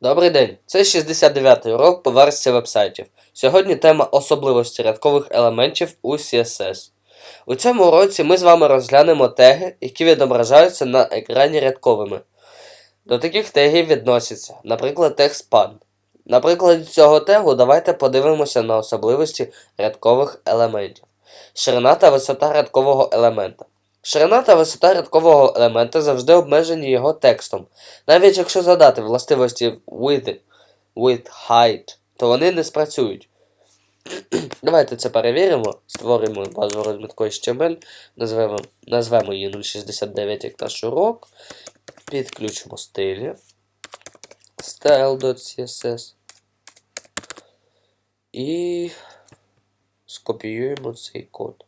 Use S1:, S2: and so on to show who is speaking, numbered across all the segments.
S1: Добрий день, це 69-й урок по версії вебсайтів. Сьогодні тема особливості рядкових елементів у CSS. У цьому уроці ми з вами розглянемо теги, які відображаються на екрані рядковими. До таких тегів відносяться, наприклад, тег span. На прикладі цього тегу давайте подивимося на особливості рядкових елементів. Ширина та висота рядкового елемента. Ширина та висота рядкового елемента завжди обмежені його текстом. Навіть якщо задати властивості with, with height, то вони не спрацюють. Давайте це перевіримо. Створимо базу розмітку HTML, назвемо, назвемо її 069 як наш урок. Підключимо стилі style.css і скопіюємо цей код.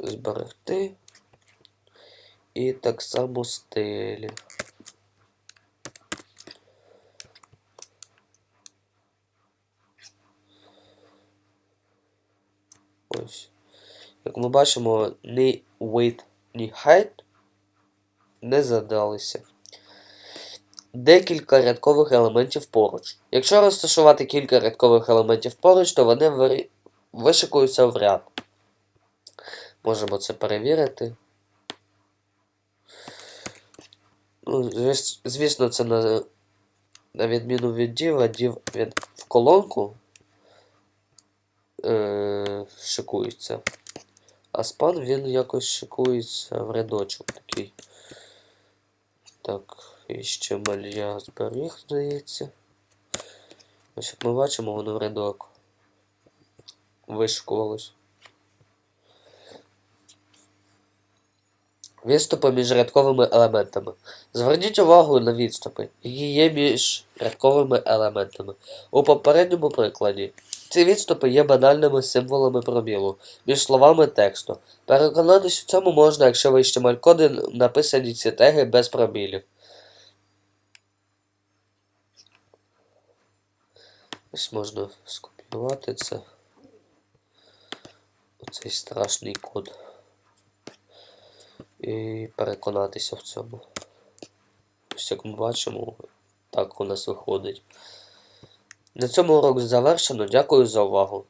S1: Зберегти. І так само стилі. Ось. Як ми бачимо, ні width, ні height не задалися. Декілька рядкових елементів поруч. Якщо розташувати кілька рядкових елементів поруч, то вони вишикуються в ряд. Можемо це перевірити. Ну, звісно, це на, на відміну від діва, дів він в колонку е, шикується. А спан він якось шикується в рядочок такий. Так, і ще малья зберіг, здається. Ось як ми бачимо, воно в рядок вишикувалось. Відступи між рядковими елементами. Зверніть увагу на відступи, які є між рядковими елементами. У попередньому прикладі ці відступи є банальними символами пробілу між словами тексту. Переконатись в цьому можна, якщо в HTML-коди написані ці теги без пробілів. Ось можна скопіювати це. Оцей страшний код і переконатися в цьому. Ось як ми бачимо, так у нас виходить. На цьому урок завершено. Дякую за увагу.